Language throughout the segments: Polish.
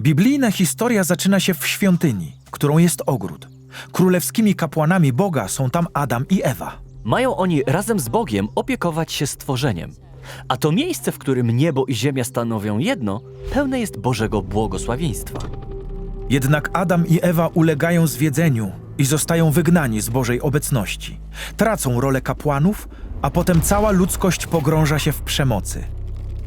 Biblijna historia zaczyna się w świątyni, którą jest ogród. Królewskimi kapłanami Boga są tam Adam i Ewa. Mają oni razem z Bogiem opiekować się stworzeniem. A to miejsce, w którym niebo i ziemia stanowią jedno, pełne jest Bożego błogosławieństwa. Jednak Adam i Ewa ulegają zwiedzeniu i zostają wygnani z Bożej obecności. Tracą rolę kapłanów, a potem cała ludzkość pogrąża się w przemocy.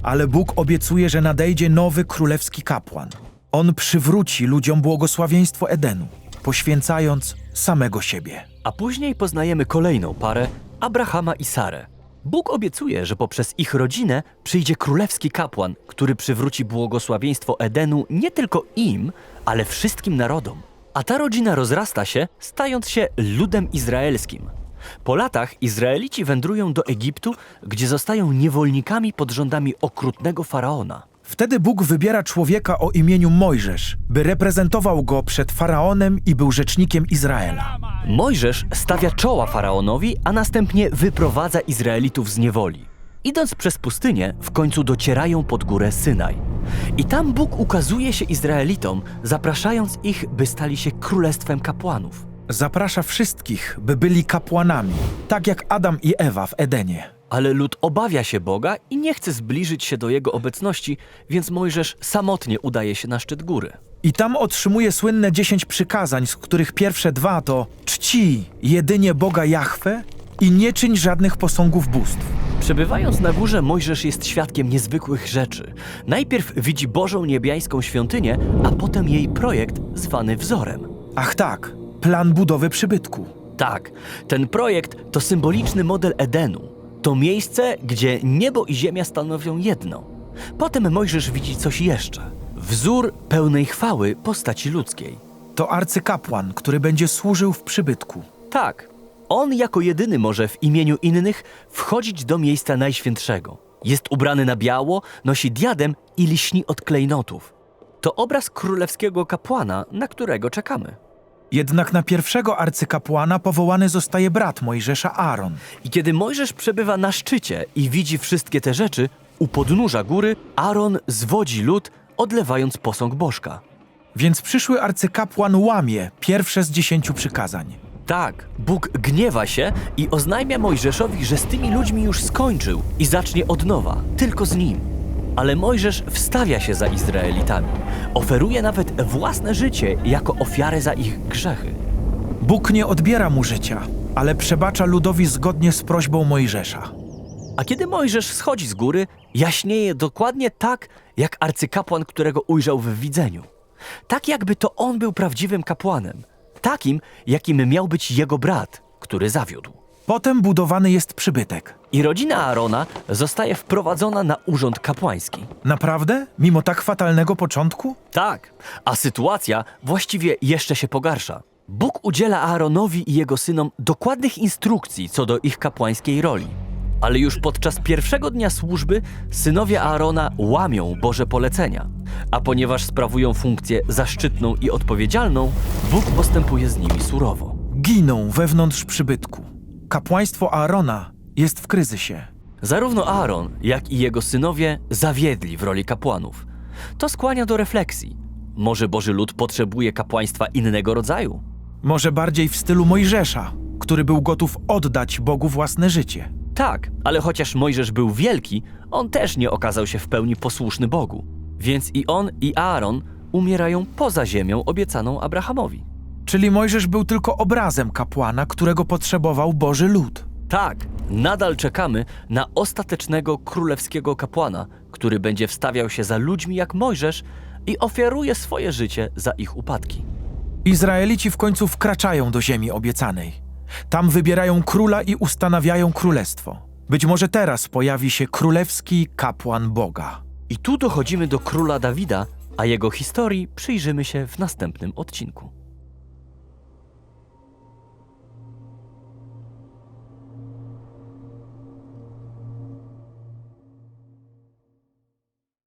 Ale Bóg obiecuje, że nadejdzie nowy królewski kapłan. On przywróci ludziom błogosławieństwo Edenu, poświęcając samego siebie. A później poznajemy kolejną parę Abrahama i Sarę. Bóg obiecuje, że poprzez ich rodzinę przyjdzie królewski kapłan, który przywróci błogosławieństwo Edenu nie tylko im, ale wszystkim narodom. A ta rodzina rozrasta się, stając się ludem izraelskim. Po latach Izraelici wędrują do Egiptu, gdzie zostają niewolnikami pod rządami okrutnego faraona. Wtedy Bóg wybiera człowieka o imieniu Mojżesz, by reprezentował go przed faraonem i był rzecznikiem Izraela. Mojżesz stawia czoła faraonowi, a następnie wyprowadza Izraelitów z niewoli. Idąc przez pustynię, w końcu docierają pod górę Synaj. I tam Bóg ukazuje się Izraelitom, zapraszając ich, by stali się królestwem kapłanów. Zaprasza wszystkich, by byli kapłanami, tak jak Adam i Ewa w Edenie. Ale lud obawia się Boga i nie chce zbliżyć się do jego obecności, więc Mojżesz samotnie udaje się na szczyt góry. I tam otrzymuje słynne dziesięć przykazań, z których pierwsze dwa to czci jedynie Boga Jahwe i nie czyń żadnych posągów bóstw. Przebywając na górze, Mojżesz jest świadkiem niezwykłych rzeczy. Najpierw widzi Bożą niebiańską świątynię, a potem jej projekt zwany wzorem. Ach tak, plan budowy przybytku. Tak, ten projekt to symboliczny model Edenu. To miejsce, gdzie niebo i ziemia stanowią jedno. Potem Mojżesz widzi coś jeszcze. Wzór pełnej chwały postaci ludzkiej. To arcykapłan, który będzie służył w przybytku. Tak, on jako jedyny może w imieniu innych wchodzić do miejsca najświętszego. Jest ubrany na biało, nosi diadem i liśni od klejnotów. To obraz królewskiego kapłana, na którego czekamy. Jednak na pierwszego arcykapłana powołany zostaje brat Mojżesza Aaron. I kiedy Mojżesz przebywa na szczycie i widzi wszystkie te rzeczy, u podnóża góry Aaron zwodzi lud, odlewając posąg bożka. Więc przyszły arcykapłan łamie pierwsze z dziesięciu przykazań. Tak, Bóg gniewa się i oznajmia Mojżeszowi, że z tymi ludźmi już skończył i zacznie od nowa, tylko z nim. Ale Mojżesz wstawia się za Izraelitami. Oferuje nawet własne życie jako ofiarę za ich grzechy. Bóg nie odbiera mu życia, ale przebacza ludowi zgodnie z prośbą Mojżesza. A kiedy Mojżesz schodzi z góry, jaśnieje dokładnie tak, jak arcykapłan, którego ujrzał w widzeniu. Tak jakby to on był prawdziwym kapłanem. Takim, jakim miał być jego brat, który zawiódł. Potem budowany jest przybytek. I rodzina Aarona zostaje wprowadzona na urząd kapłański. Naprawdę? Mimo tak fatalnego początku? Tak, a sytuacja właściwie jeszcze się pogarsza. Bóg udziela Aaronowi i jego synom dokładnych instrukcji co do ich kapłańskiej roli. Ale już podczas pierwszego dnia służby synowie Aarona łamią Boże polecenia. A ponieważ sprawują funkcję zaszczytną i odpowiedzialną, Bóg postępuje z nimi surowo. Giną wewnątrz przybytku. Kapłaństwo Aarona jest w kryzysie. Zarówno Aaron, jak i jego synowie zawiedli w roli kapłanów. To skłania do refleksji. Może Boży lud potrzebuje kapłaństwa innego rodzaju? Może bardziej w stylu Mojżesza, który był gotów oddać Bogu własne życie. Tak, ale chociaż Mojżesz był wielki, on też nie okazał się w pełni posłuszny Bogu. Więc i on, i Aaron umierają poza ziemią obiecaną Abrahamowi. Czyli Mojżesz był tylko obrazem kapłana, którego potrzebował Boży lud. Tak, nadal czekamy na ostatecznego królewskiego kapłana, który będzie wstawiał się za ludźmi jak Mojżesz i ofiaruje swoje życie za ich upadki. Izraelici w końcu wkraczają do ziemi obiecanej. Tam wybierają króla i ustanawiają królestwo. Być może teraz pojawi się królewski kapłan Boga. I tu dochodzimy do króla Dawida, a jego historii przyjrzymy się w następnym odcinku.